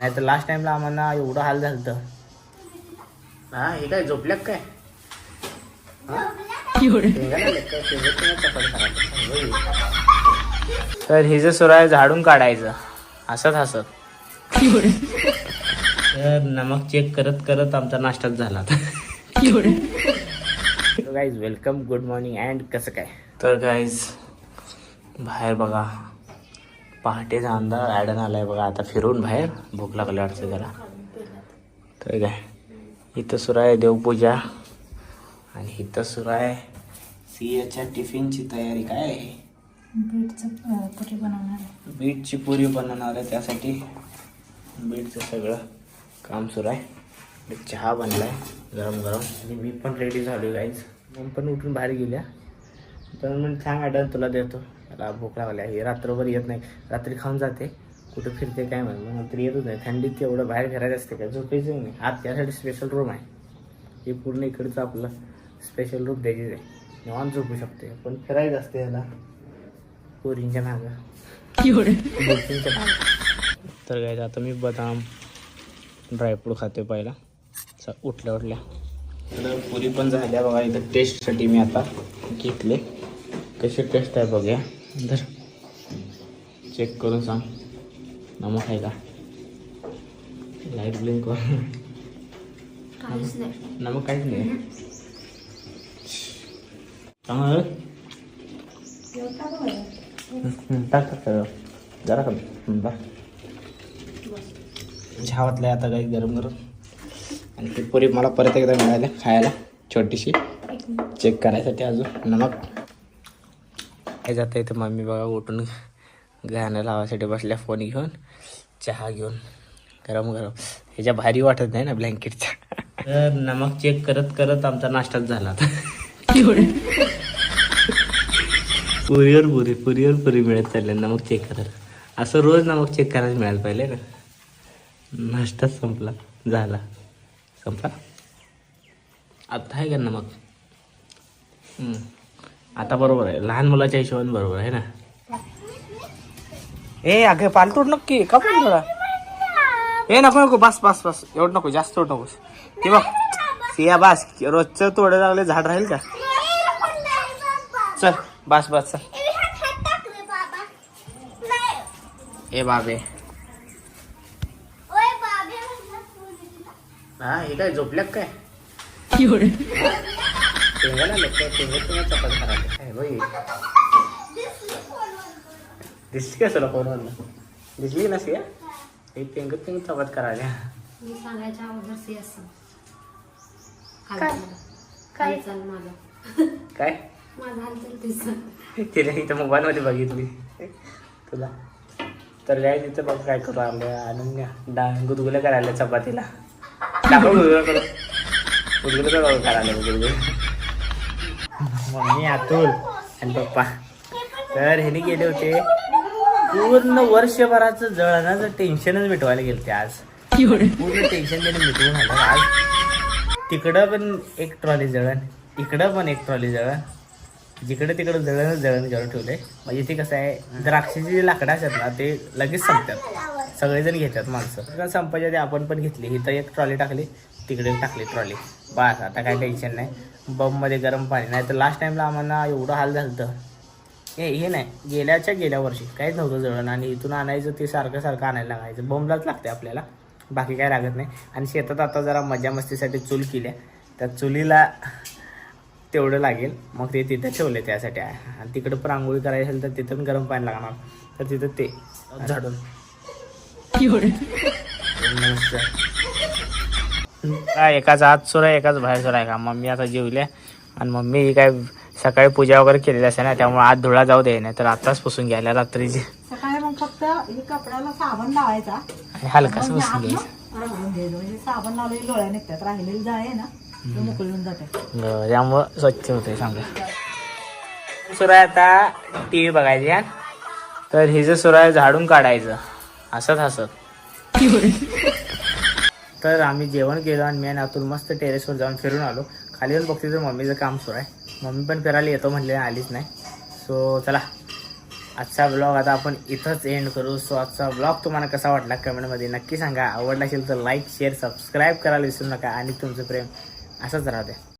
नाही तर लास्ट टाइमला आम्हाला एवढं हाल झालं होतं. हा हे काय झोपल्यात काय? हा? तर हे जे सुरू आहे झाडून काढायचं हसत हसत. तर नमक चेक करत करत आमचा नाश्ताच झाला. Guys welcome good morning and कसं काय? तर गाईज बाहेर बघा. पहाटेचा अंधार ॲडन आलाय बघा. आता फिरून बाहेर. भूक लागली वाटतं जरा. तर काय? इथं सुरू आहे देवपूजा. आणि इथं सुरू आहे सियाच्या टिफिनची तयारी काय आहे? बीटचं अं, पुरी बनवणार आहे. बीटची पुरी बनवणार आहे. त्यासाठी बीटचं सगळं काम सुरू आहे चहा बनलाय गरम गरम. आणि मी पण रेडी झालो गाईज मग पण उठून बाहेर गेल्या. पण म्हणजे सांग ॲडन तुला देतो. मला भूक लागली आहे. रात्रभर येत नाही. रात्री खाऊन जाते. कुठं फिरते काय म्हणून मग नंतर येतच नाही. थंडीत तेवढं बाहेर फिरायचं असते काय झोपायचं नाही. आत त्यासाठी स्पेशल रूम आहे. हे पूर्ण इकडचं आपलं स्पेशल रूम द्यायचीच आहे. निवांत झोपू शकते. पण फिरायचं असते याला. पोरींच्या गोष्टींच्या मागं. तर काय आता मी बदाम ड्रायफ्रूट खाते पहिला. उठल्या उठल्या. तर पुरी पण झाल्या बघा. इथं टेस्टसाठी मी आता घेतले. कशी टेस्ट आहे बघूया. तर चेक करून सांग. नमक आहे का लाइट ब्लिंक नाही. नमक काहीच नाही. चांगलं टाक. जरा कमी. बा. चहावातलं आहे आता काही गरम गरम. आणि ती पुरी मला परत एकदा मिळाल्या खायला. छोटीशी. चेक करायसाठी अजून. नमक. काय जाता येतं. मम्मी बघा उठून गाणं लावायसाठी बसल्या फोन घेऊन चहा घेऊन. गरम गरम ह्याच्या भारी वाटत नाही ना ब्लँकेटचा तर नमक चेक करत करत आमचा नाश्ताच झाला आता. पुरीवर पुरी पुरीवर पुरी मिळत चालले नमक चेक करत असं रोज नमक चेक करायला मिळायला पाहिजे ना. नाश्ताच संपला. झाला. संपला? आता आहे का नमक? हम्म. आता बरोबर आहे. लहान मुलाच्या हिशोबाने बरोबर आहे ना? ए अगं पालतोड नक्की. का पण थोडा ए नको नको. बस बस बस. एवढं नको जास्त तोड नकोस ते बघ. सिया बस. रोजचं तोडे लागले झाड राहील का? चल बस बस चल. ए बाबे. हा हे काय झोपल्यात काय? शेंगाला शेंगात किंवा चपाती करायला काय होय दिसली का तुला फोनवरनं? दिसली ना सिया हे पेंगत पेंगत चपात करायला. मी सांगायच्या अगोदर सी असं काय? काय? हालचाल माझा. काय? माझा हालचाल दिसत तिला इथं मोबाईलमध्ये बघितली. तुला. तर काय तिथं बघ काय करू आलं अनन्या डा गुदगुल्या करायला चपातीला. दाखव गुदगुल्या करू गुदगुल्या करू करायला गुदगुल्या. मम्मी अतुल आणि पप्पा. तर ह्याने गेले होते पूर्ण वर्षभराचं जळणाचं टेन्शनच मिटवायला गेले ते आज. पूर्ण टेन्शन त्याने मिटवून आलं. आज तिकडं पण एक ट्रॉली जळण इकडं पण एक ट्रॉली जळण. जिकडं तिकडं जळणच जळण जळून ठेवले म्हणजे ते कसं आहे द्राक्षाची जी लाकडं असतात ना ते लगेच संपतात. सगळेजण घेतात माणसं. संपायच्या ते आपण पण घेतली. इथं एक ट्रॉली टाकली. तिकडे टाकली ट्रॉली. बस आता काय टेन्शन नाही. बममध्ये गरम पाणी. नाही तर लास्ट टाईमला आम्हाला एवढं हाल झालं तर हे हे नाही. गेल्याच्या गेल्या वर्षी. काहीच नव्हतं जळण. आणि इथून आणायचं ते सारखं सारखं आणायला लागायचं. बमलाच लागते आपल्याला. बाकी काय लागत नाही. आणि शेतात आता जरा मजा मस्तीसाठी चूल केली त्या चुलीला तेवढं लागेल. मग ते तिथं ठेवले त्यासाठी. आहे आणि तिकडं पण आंघोळी करायची असेल तर तिथं पण गरम पाणी लागणार. तर तिथं ते झाडून. काय एकाच आत सुर आहे एकाच बाहेर सुर आहे का? मम्मी आता जेवल्या आणि मम्मी ही काय सकाळी पूजा वगैरे केलेली असते ना त्यामुळे आत धुळा जाऊ दे नाही तर आताच पुसून घ्यायला रात्रीची. सकाळी मग फक्त हे कपड्याला साबण लावायचा. आणि हलकाच हे पुसून घ्यायचं. म्हणजे साबण लावलेली डोळ्या निघतात राहिलेली जाळ आहे ना जाते. त्यामुळं स्वच्छ होते सांगा. सुरू आहे आता टी व्ही बघायची हा तर हिचं सुरू आहे झाडून काढायचं. हसत हसत. तर आम्ही जेवण केलं आणि मी आणि अतुल मस्त टेरेसवर जाऊन फिरून आलो. खाली येऊन बघते तर मम्मीचं काम सुरू आहे. मम्मी पण फिरायला येतो म्हणले आलीच नाही. सो चला. आजचा ब्लॉग आता आपण इथंच एंड करू. सो आजचा ब्लॉग तुम्हाला कसा वाटला कमेंटमध्ये नक्की सांगा. आवडला असेल तर लाईक शेअर सबस्क्राईब करायला विसरू नका. आणि तुमचं प्रेम असंच राहते